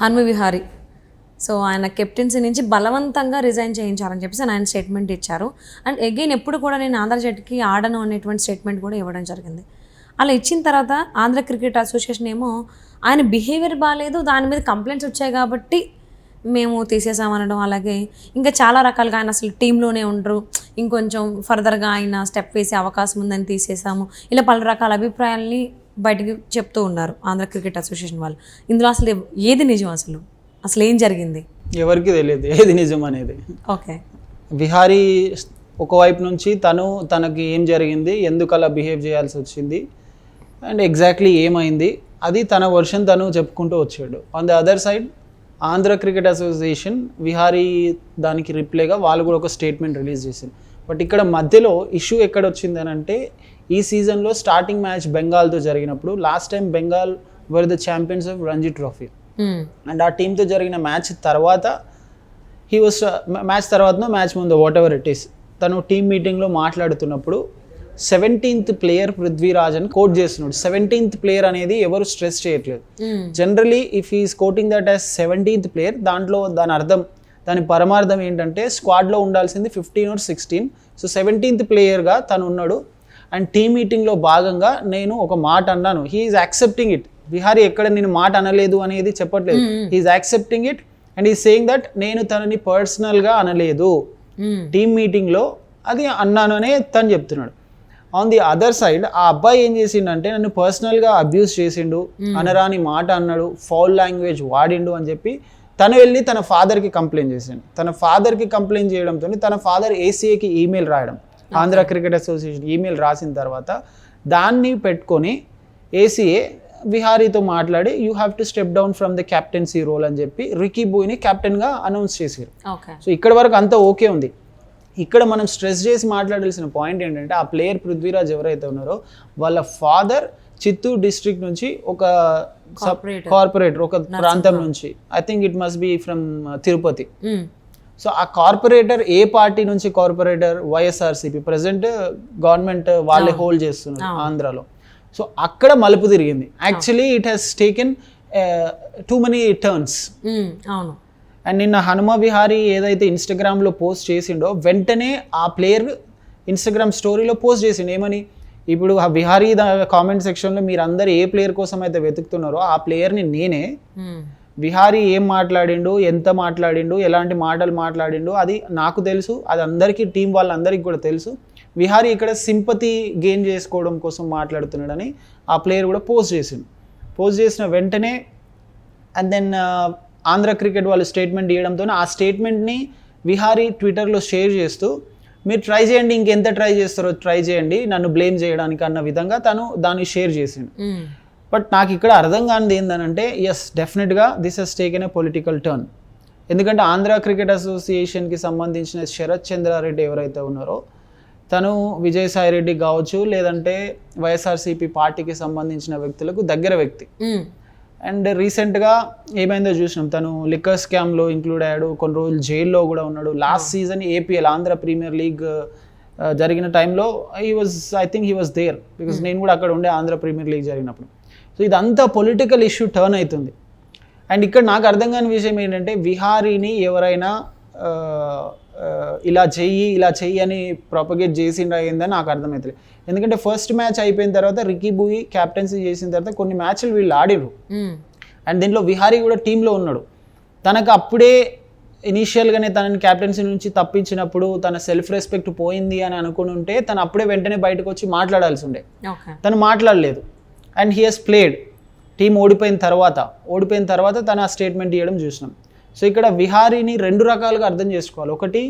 హన్మవిహారి so ఆయన captaincy నుంచి బలవంతంగా రిజైన్ చేయించారని చెప్పేసి ఆయన స్టేట్మెంట్ ఇచ్చారు. అండ్ అగైన్ ఎప్పుడు కూడా నేను ఆంధ్ర జట్టుకి ఆడను అనేటువంటి స్టేట్మెంట్ కూడా ఇవ్వడం జరిగింది. అలా ఇచ్చిన తర్వాత ఆంధ్ర క్రికెట్ అసోసియేషన్ ఏమో ఆయన బిహేవియర్ బాగాలేదు దాని మీద కంప్లైంట్స్ వచ్చాయి కాబట్టి మేము తీసేసామనడం అలాగే ఇంకా చాలా రకాలుగా ఆయన అసలు టీంలోనే ఉండరు. ఇంకొంచెం ఫర్దర్గా ఆయన స్టెప్ వేసే అవకాశం ఉందని తీసేసాము. ఇలా పలు రకాల అభిప్రాయాల్ని బయటికి చెప్తూ ఉన్నారు ఆంధ్ర క్రికెట్ అసోసియేషన్ వాళ్ళు. ఇందులో అసలు ఏది నిజం అసలు? అసలు ఏం జరిగింది? ఎవరికి తెలియదు ఏది నిజం అనేది. ఓకే. విహారీ ఒకవైపు నుంచి తను తనకి ఏం జరిగింది ఎందుకు అలా బిహేవ్ చేయాల్సి వచ్చింది అండ్ ఎగ్జాక్ట్లీ ఏమైంది అది తన వర్షన్ తను చెప్పుకుంటూ వచ్చాడు. On the other side Andhra cricket association Vihari దానికి రిప్లైగా వాళ్ళు కూడా ఒక స్టేట్మెంట్ రిలీజ్ చేసింది. బట్ ఇక్కడ మధ్యలో ఇష్యూ ఎక్కడ వచ్చింది అని అంటే ఈ సీజన్లో స్టార్టింగ్ మ్యాచ్ బెంగాల్తో జరిగినప్పుడు last time Bengal were the champions of Ranji trophy. And ఆ టీంతో జరిగిన మ్యాచ్ తర్వాత హీ వాస్ మ్యాచ్ తర్వాతనో మ్యాచ్ ముందు వాట్ ఎవర్ ఇట్ ఈస్ తను టీమ్ మీటింగ్లో మాట్లాడుతున్నప్పుడు సెవెంటీన్త్ ప్లేయర్ పృథ్వీరాజ్ అని కోట్ చేస్తున్నాడు సెవెంటీన్త్ ప్లేయర్ అనేది ఎవరు స్ట్రెస్ చేయట్లేదు. Generally if is quoting that as seventeenth player దాంట్లో దాని అర్థం దాని పరమార్థం ఏంటంటే స్క్వాడ్లో ఉండాల్సింది fifteen or sixteen so seventeenth ప్లేయర్గా తను ఉన్నాడు. అండ్ టీమ్ మీటింగ్లో భాగంగా నేను ఒక మాట అన్నాను. హీఈస్ యాక్సెప్టింగ్ ఇట్ విహారీ ఎక్కడ నేను మాట అనలేదు అనేది చెప్పట్లేదు. He is accepting it and is saying that నేను తనని పర్సనల్గా అనలేదు. టీమ్ మీటింగ్లో అది అన్నాను అనే తను చెప్తున్నాడు. ఆన్ ది అదర్ సైడ్ ఆ అబ్బాయి ఏం చేసిండంటే నన్ను పర్సనల్గా అబ్యూస్ చేసిండు. అనరాని మాట అన్నాడు. ఫౌల్ లాంగ్వేజ్ వాడిండు అని చెప్పి తను వెళ్ళి తన ఫాదర్కి కంప్లైంట్ చేసిండు తన ఫాదర్కి కంప్లైంట్ చేయడంతో తన ఫాదర్ ఏసీఏకి ఈమెయిల్ రాయడం. ఆంధ్ర క్రికెట్ అసోసియేషన్ ఈమెయిల్ రాసిన తర్వాత దాన్ని పెట్టుకొని ఏసీఏ విహారీతో మాట్లాడి you have to step down from the captaincy role అని చెప్పి రికీ బోయ్ని కెప్టెన్గా అనౌన్స్ చేశారు. సో ఇక్కడ వరకు అంతా ఓకే ఉంది. ఇక్కడ మనం స్ట్రెస్ చేసి మాట్లాడాల్సిన పాయింట్ ఏంటంటే ఆ ప్లేయర్ పృథ్వీరాజ్ ఎవరైతే ఉన్నారో వాళ్ళ ఫాదర్ చిత్తూరు డిస్ట్రిక్ట్ నుంచి ఒక. కార్పొరేటర్ ఒక ప్రాంతం నుంచి. I think it must be from Tirupati. So ఆ కార్పొరేటర్ ఏ పార్టీ నుంచి కార్పొరేటర్ వైఎస్ఆర్సీపీ ప్రజెంట్ గవర్నమెంట్ వాళ్ళే హోల్డ్ చేస్తున్నారు ఆంధ్రాలో. సో అక్కడ మలుపు తిరిగింది. Actually it has taken too many turns. అవును. అండ్ నిన్న హనుమ విహారీ ఏదైతే ఇన్స్టాగ్రామ్లో పోస్ట్ చేసిండో వెంటనే ఆ ప్లేయర్ ఇన్స్టాగ్రామ్ స్టోరీలో పోస్ట్ చేసిండు. ఏమని? ఇప్పుడు ఆ విహారీ కామెంట్ సెక్షన్లో మీరు అందరు ఏ ప్లేయర్ కోసం అయితే వెతుకుతున్నారో ఆ ప్లేయర్ని నేనే. విహారీ ఏం మాట్లాడిండు ఎంత మాట్లాడిండు ఎలాంటి మాటలు మాట్లాడిండు అది నాకు తెలుసు అది అందరికీ టీం వాళ్ళందరికీ కూడా తెలుసు విహారీ ఇక్కడ సింపతి గెయిన్ చేసుకోవడం కోసం మాట్లాడుతున్నాడని ఆ ప్లేయర్ కూడా పోస్ట్ చేసిండు పోస్ట్ చేసిన వెంటనే అండ్ దెన్ ఆంధ్ర క్రికెట్ వాళ్ళు స్టేట్మెంట్ ఇవ్వడంతో ఆ స్టేట్మెంట్ని విహారీ ట్విట్టర్లో షేర్ చేస్తూ మీరు ట్రై చేయండి ఇంకెంత ట్రై చేస్తారో ట్రై చేయండి నన్ను బ్లేమ్ చేయడానికి అన్న విధంగా తను దాన్ని షేర్ చేసిండు. బట్ నాకు ఇక్కడ అర్థం కానిది ఏంటంటే ఎస్ డెఫినెట్గా this he's taken a political turn ఎందుకంటే ఆంధ్ర క్రికెట్ అసోసియేషన్కి సంబంధించిన శరత్ చంద్రారెడ్డి ఎవరైతే ఉన్నారో తను విజయసాయి రెడ్డి కావచ్చు లేదంటే వైఎస్ఆర్సీపీ పార్టీకి సంబంధించిన వ్యక్తులకు దగ్గర వ్యక్తి మ్మ్. అండ్ రీసెంట్గా ఏమైందో చూసినాం. తను లిక్కర్ స్కామ్లో ఇంక్లూడ్ అయ్యాడు. కొన్ని రోజులు జైల్లో కూడా ఉన్నాడు. Last season APL Andhra premier league జరిగిన టైంలో he was I think he was there because నేను కూడా అక్కడ ఉండే ఆంధ్ర ప్రీమియర్ లీగ్ జరిగినప్పుడు. సో ఇదంతా పొలిటికల్ ఇష్యూ టర్న్ అవుతుంది. అండ్ ఇక్కడ నాకు అర్థం కాని విషయం ఏంటంటే విహారీని ఎవరైనా ఇలా చెయ్యి ఇలా చెయ్యి అని ప్రొపగేట్ చేసిండ్రా ఏందని నాకు అర్థమవుతుంది ఎందుకంటే ఫస్ట్ మ్యాచ్ అయిపోయిన తర్వాత రికీ బూయి క్యాప్టెన్సీ చేసిన తర్వాత కొన్ని మ్యాచ్లు వీళ్ళు ఆడిర్రు. మ్మ్. అండ్ దీంట్లో విహారీ కూడా టీంలో ఉన్నాడు. తనకు అప్పుడే ఇనీషియల్గానే తనని క్యాప్టెన్సీ నుంచి తప్పించినప్పుడు తన సెల్ఫ్ రెస్పెక్ట్ పోయింది అని అనుకుని ఉంటే తను అప్పుడే వెంటనే బయటకు వచ్చి మాట్లాడాల్సి ఉండే. తను మాట్లాడలేదు. And he he's played team ఓడిపోయిన తర్వాత ఓడిపోయిన తర్వాత తను ఆ స్టేట్మెంట్ ఇవ్వడం చూసినాం. సో ఇక్కడ విహారీని రెండు రకాలుగా అర్థం చేసుకోవాలి. ఒకటి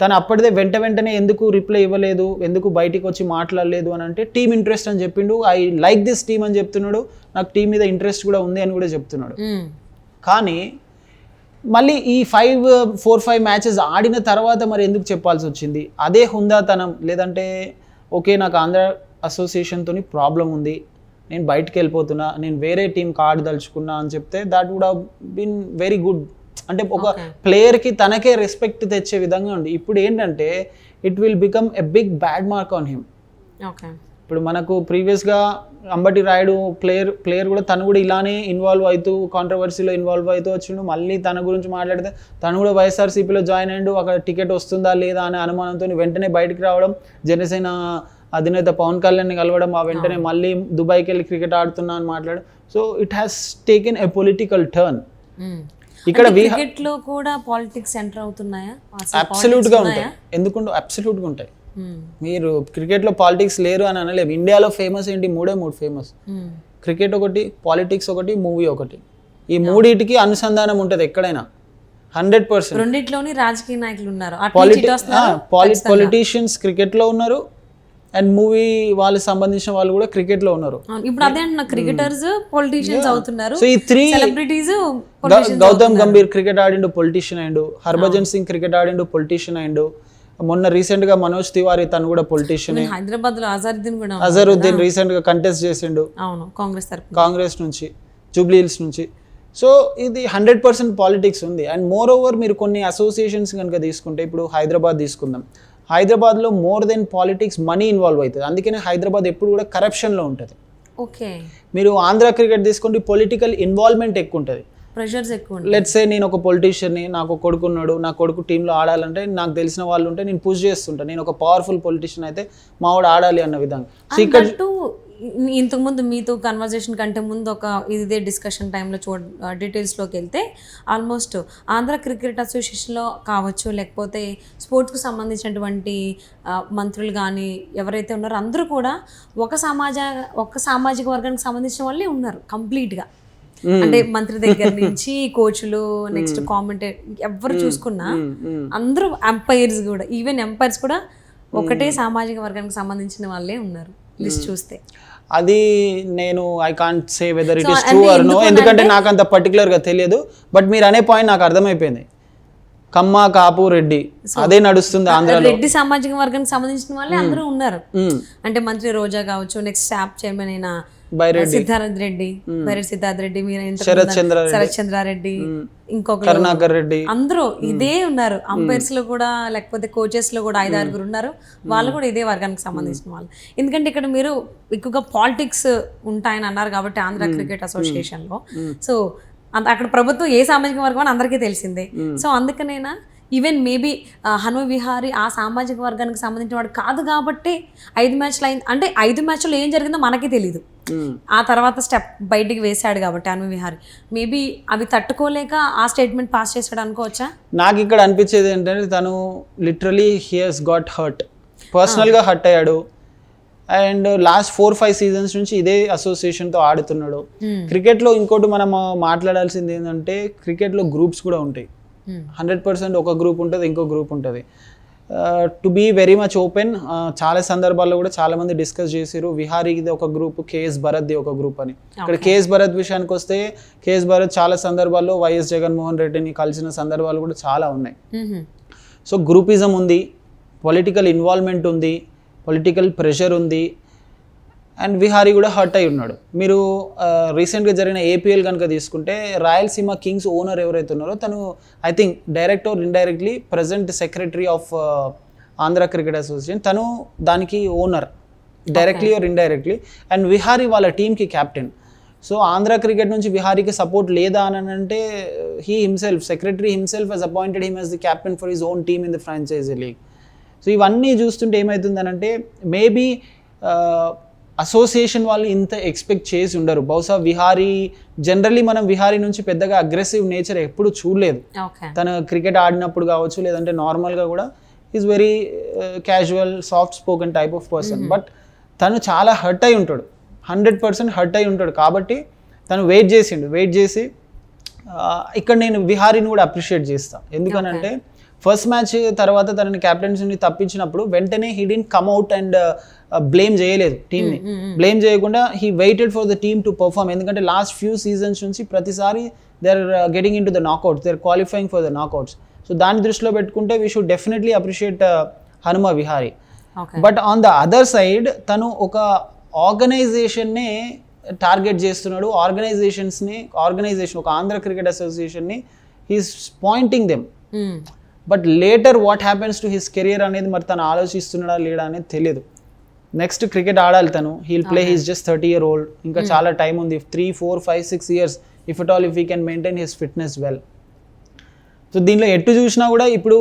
తను అప్పటిదే వెంట వెంటనే ఎందుకు రిప్లై ఇవ్వలేదు ఎందుకు బయటికి వచ్చి మాట్లాడలేదు అని అంటే టీం ఇంట్రెస్ట్ అని చెప్పిండు. ఐ లైక్ దిస్ టీమ్ అని చెప్తున్నాడు. నాకు టీం మీద ఇంట్రెస్ట్ కూడా ఉంది అని కూడా చెప్తున్నాడు. కానీ మళ్ళీ ఈ ఫైవ్ ఫోర్ ఫైవ్ మ్యాచెస్ ఆడిన తర్వాత మరి ఎందుకు చెప్పాల్సి వచ్చింది? అదే హుందాతనం. లేదంటే ఓకే నాకు ఆంధ్ర అసోసియేషన్తో ప్రాబ్లం ఉంది. నేను బయటకు వెళ్ళిపోతున్నా. నేను వేరే టీంకి ఆడదలుచుకున్నా అని చెప్తే that would been very good. అంటే ఒక. ప్లేయర్కి తనకే రెస్పెక్ట్ తెచ్చే విధంగా ఉంది. ఇప్పుడు ఏంటంటే it will become a big bad mark on him okay. ఇప్పుడు మనకు ప్రీవియస్గా అంబటి రాయుడు ప్లేయర్ ప్లేయర్ కూడా తను కూడా ఇలానే ఇన్వాల్వ్ అవుతూ కాంట్రవర్సీలో ఇన్వాల్వ్ అవుతూ వచ్చిండు. మళ్ళీ తన గురించి మాట్లాడితే తను కూడా వైఎస్ఆర్సీపీలో జాయిన్ అయ్యిండు. అక్కడ టికెట్ వస్తుందా లేదా అనే అనుమానంతో వెంటనే బయటికి రావడం జనసేన అధినేత పవన్ కళ్యాణ్ని కలవడం ఆ వెంటనే మళ్ళీ దుబాయ్కి వెళ్ళి క్రికెట్ ఆడుతున్నా అని మాట్లాడు so it has taken a political turn ఇక్కడ క్రికెట్లో కూడా పాలిటిక్స్ ఎంటర్ అవుతున్నాయా? అబ్సల్యూట్గా ఉంటాయి. ఎందుకుంటే అబ్సల్యూట్గా ఉంటాయి. మీరు క్రికెట్లో పాలిటిక్స్ లేరు అని అనలేము. ఇండియాలో ఫేమస్ ఏంటి? మూడే మూడు ఫేమస్. క్రికెట్ ఒకటి పాలిటిక్స్ ఒకటి మూవీ ఒకటి. ఈ మూడింటికి అనుసంధానం ఉంటుంది ఎక్కడైనా. హండ్రెడ్ పర్సెంట్ రెండిట్లోని రాజకీయ నాయకులు ఉన్నారు. పొలిటీషియన్స్ క్రికెట్లో ఉన్నారు. అండ్ మూవీ వాళ్ళకి సంబంధించిన వాళ్ళు కూడా క్రికెట్లో ఉన్నారు. అవును, ఇప్పుడు అదే క్రికెటర్స్ పొలిటీషియన్స్ అవుతున్నారు. సో ఈ three celebrities Gautam Gambhir cricket ఆడిండు politician అయిండు. హర్భజన్ సింగ్ క్రికెట్ ఆడిండు పొలిటీషియన్ అయిండు. మొన్న రీసెంట్గా మనోజ్ తివారీ తను కూడా పొలిటీషియన్ హైదరాబాద్లో అజరుద్దీన్ కూడా ఉన్నారు. అజరుద్దీన్ రీసెంట్గా కంటెస్ట్ చేసిండు. అవును కాంగ్రెస్ కాంగ్రెస్ నుంచి జూబ్లీ హిల్స్ నుంచి. సో ఇది హండ్రెడ్ పర్సెంట్ పాలిటిక్స్ ఉంది. అండ్ మోర్ ఓవర్ మీరు కొన్ని అసోసియేషన్స్ కనుక తీసుకుంటే ఇప్పుడు హైదరాబాద్ తీసుకుందాం. హైదరాబాద్లో more than politics money involve అవుతుంది. అందుకనే హైదరాబాద్ ఎప్పుడు కూడా కరప్షన్లో ఉంటుంది. ఓకే. మీరు ఆంధ్ర క్రికెట్ తీసుకుంటే పొలిటికల్ ఇన్వాల్వ్మెంట్ ఎక్కువ ఉంటుంది. ప్రెషర్స్ ఎక్కువ ఉంటాయి. లెట్స్ సే నేను ఒక పొలిటీషియన్ని నాకు కొడుకు ఉన్నాడు నా కొడుకు టీంలో ఆడాలంటే నాకు తెలిసిన వాళ్ళు ఉంటే నేను పుష్ చేస్తుంటాను నేను ఒక పవర్ఫుల్ పొలిటీషియన్ అయితే మావాడు ఆడాలి అన్న విధంగా. సో ఇక్కడ దట్టు ఇంతకు ముందు మీతో కన్వర్జేషన్ కంటే ముందు ఒక ఇదే డిస్కషన్ టైంలో చూ డీటెయిల్స్లోకి వెళ్తే ఆల్మోస్ట్ ఆంధ్ర క్రికెట్ అసోసియేషన్లో కావచ్చు లేకపోతే స్పోర్ట్స్కి సంబంధించినటువంటి మంత్రులు కానీ ఎవరైతే ఉన్నారో అందరూ కూడా ఒక సమాజ ఒక సామాజిక వర్గానికి సంబంధించిన వాళ్ళే ఉన్నారు కంప్లీట్గా అంటే మంత్రి దగ్గర నుంచి కోచ్లు నెక్స్ట్ కామెంటే ఎవరు చూసుకున్నా అందరూ ఎంపైర్స్ కూడా ఈవెన్ ఎంపైర్స్ కూడా ఒకటే సామాజిక వర్గానికి సంబంధించిన వాళ్ళే ఉన్నారు. లిస్ట్ చూస్తే. అది నేను I can't say whether it అంటే ట్రూ ఆర్ నో ఎందుకంటే నాకు అంత పర్టికులర్గా తెలియదు. బట్ మీరు అనే పాయింట్ నాకు అర్థమైపోయింది. కమ్మ కాపు రెడ్డి. అదే నడుస్తుంది ఆంధ్రాలో. రెడ్డి సామాజిక వర్గానికి సంబంధించిన వాళ్ళే అందరూ ఉన్నారు. అంటే మంత్రి రోజా కావచ్చు నెక్స్ట్ స్టాప్ చైర్మన్ అయిన సిద్ధార్థ్ రెడ్డి బైరెడ్డి సిద్ధార్థ్ రెడ్డి మీరు శరత్ చంద్రారెడ్డి. శరత్ చంద్రారెడ్డి ఇంకొక కరుణాకర్ రెడ్డి. అందరూ ఇదే ఉన్నారు. అంపైర్స్లో కూడా లేకపోతే కోచెస్లో కూడా ఐదు ఆరుగురు ఉన్నారు. వాళ్ళు కూడా ఇదే వర్గానికి సంబంధించిన వాళ్ళు. ఎందుకంటే ఇక్కడ మీరు ఎక్కువగా పాలిటిక్స్ ఉంటాయని అన్నారు కాబట్టి ఆంధ్ర క్రికెట్ అసోసియేషన్లో. సో అంత- అక్కడ ప్రభుత్వం ఏ సామాజిక వర్గం అని అందరికీ తెలిసిందే. సో అందుకనైనా ఈవెన్ మేబీ హనుమ విహారీ ఆ సామాజిక వర్గానికి సంబంధించిన వాడు కాదు కాబట్టి ఐదు మ్యాచ్లు అయింది. అంటే ఐదు మ్యాచ్లో ఏం జరిగిందో మనకే తెలియదు. ఆ తర్వాత స్టెప్ బయటికి వేశాడు కాబట్టి హనుమ విహారీ. మేబీ అవి తట్టుకోలేక ఆ స్టేట్మెంట్ పాస్ చేశాడు అనుకోవచ్చా? నాకు ఇక్కడ అనిపించేది ఏంటంటే తను లిటరలీ హియర్స్ గాట్ హర్ట్ పర్సనల్గా హర్ట్ అయ్యాడు. And last four five seasons నుంచి ఇదే అసోసియేషన్తో ఆడుతున్నాడు. క్రికెట్లో ఇంకోటి మనం మాట్లాడాల్సింది ఏంటంటే క్రికెట్లో గ్రూప్స్ కూడా ఉంటాయి. Hmm. హండ్రెడ్ పర్సెంట్ ఒక గ్రూప్ ఉంటుంది ఇంకో గ్రూప్ ఉంటుంది. To be very much open చాలా సందర్భాల్లో కూడా చాలా మంది డిస్కస్ చేసారు విహారీది ఒక గ్రూప్ కేఎస్ భరత్ది ఒక గ్రూప్ అని. ఇక్కడ కేఎస్ భరత్ విషయానికి వస్తే కేఎస్ భరత్ చాలా సందర్భాల్లో వైఎస్ జగన్మోహన్ రెడ్డిని కలిసిన సందర్భాలు కూడా చాలా ఉన్నాయి. మ్మ్. సో గ్రూపిజం ఉంది పొలిటికల్ ఇన్వాల్వ్మెంట్ ఉంది పొలిటికల్ ప్రెషర్ ఉంది. అండ్ విహారీ కూడా హర్ట్ అయి ఉన్నాడు. మీరు రీసెంట్గా జరిగిన ఏపీఎల్ కనుక తీసుకుంటే రాయలసీమ కింగ్స్ ఓనర్ ఎవరైతే ఉన్నారో తను I think direct or indirectly present secretary of Andhra cricket association తను దానికి owner directly or indirectly and Vihari వాళ్ళ టీంకి కెప్టెన్ సో ఆంధ్ర క్రికెట్ నుంచి విహారీకి సపోర్ట్ లేదా అని అంటే he himself secretary himself he's appointed him as the captain for his own team in the franchise league so ఇవన్నీ చూస్తుంటే ఏమవుతుందనంటే మేబీ అసోసియేషన్ వాళ్ళు ఇంత ఎక్స్పెక్ట్ చేసి ఉండరు. బహుశా విహారీ జనరల్లీ మనం విహారీ నుంచి పెద్దగా అగ్రెసివ్ నేచర్ ఎప్పుడు చూడలేదు. తన క్రికెట్ ఆడినప్పుడు కావచ్చు లేదంటే నార్మల్గా కూడా is very casual soft spoken type of person but తను చాలా హర్ట్ అయి ఉంటాడు. హండ్రెడ్ పర్సెంట్ హర్ట్ అయి ఉంటాడు. కాబట్టి తను వెయిట్ చేసిండు. వెయిట్ చేసి ఇక్కడ నేను విహారీని కూడా అప్రిషియేట్ చేస్తా. ఎందుకనంటే ఫస్ట్ మ్యాచ్ తర్వాత తనని కెప్టెన్సీని తప్పించినప్పుడు వెంటనే he didn't come out and blame చేయలేదు టీంని బ్లేమ్ చేయకుండా he waited for the team to perform ఎందుకంటే లాస్ట్ ఫ్యూ సీజన్స్ నుంచి ప్రతిసారి they are getting into the knockouts they are qualifying for the knockouts so దాన్ని దృష్టిలో పెట్టుకుంటే we should definitely appreciate Hanuma Vihari but on the other side తను ఒక ఆర్గనైజేషన్నే target చేస్తున్నాడు. ఆర్గనైజేషన్స్ని ఆర్గనైజేషన్ ఒక Andhra cricket అసోసియేషన్ని he's pointing them but later what happens to his career అనేది మరి తను ఆలోచిస్తున్నాడా లేడా అనేది తెలియదు నెక్స్ట్ క్రికెట్ ఆడాలి తను. He'll play he's just thirty year old ఇంకా చాలా టైం ఉంది. Three four five six years if it all if you can maintain his fitness well so దీనిలో ఎటు చూసినా కూడా ఇప్పుడు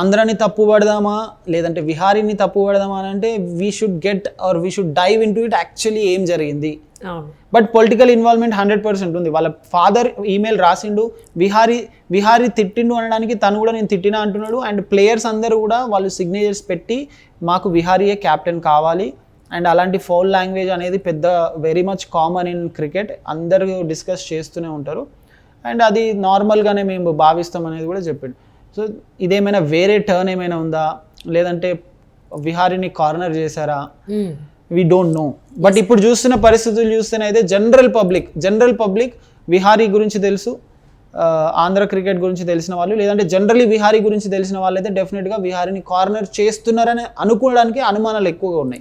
ఆంధ్రాని తప్పు పడదామా లేదంటే విహారీని తప్పు పడదామా అని అంటే we should get or we should dive into it actually ఏం జరిగింది? But political involvement hundred percent ఉంది. వాళ్ళ ఫాదర్ ఈమెయిల్ రాసిండు విహారీ విహారీ తిట్టిండు అనడానికి తను కూడా నేను తిట్టినా అంటున్నాడు. అండ్ ప్లేయర్స్ అందరూ కూడా వాళ్ళు సిగ్నేచర్స్ పెట్టి మాకు విహారీయే క్యాప్టెన్ కావాలి. అండ్ అలాంటి ఫౌల్ లాంగ్వేజ్ అనేది పెద్ద very much common in cricket అందరూ డిస్కస్ చేస్తూనే ఉంటారు. అండ్ అది నార్మల్గానే మేము భావిస్తాం అనేది కూడా చెప్పాడు. సో ఇదేమైనా వేరే టర్న్ ఏమైనా ఉందా? లేదంటే విహారీని కార్నర్ చేశారా. వీ డోంట్ నో బట్ ఇప్పుడు చూస్తున్న పరిస్థితులు చూస్తేనైతే general public general public Vihari గురించి తెలుసు ఆంధ్ర క్రికెట్ గురించి తెలిసిన వాళ్ళు లేదంటే జనరలీ విహారీ గురించి తెలిసిన వాళ్ళైతే డెఫినెట్గా విహారీని కార్నర్ చేస్తున్నారని అనుకోవడానికి అనుమానాలు ఎక్కువగా ఉన్నాయి.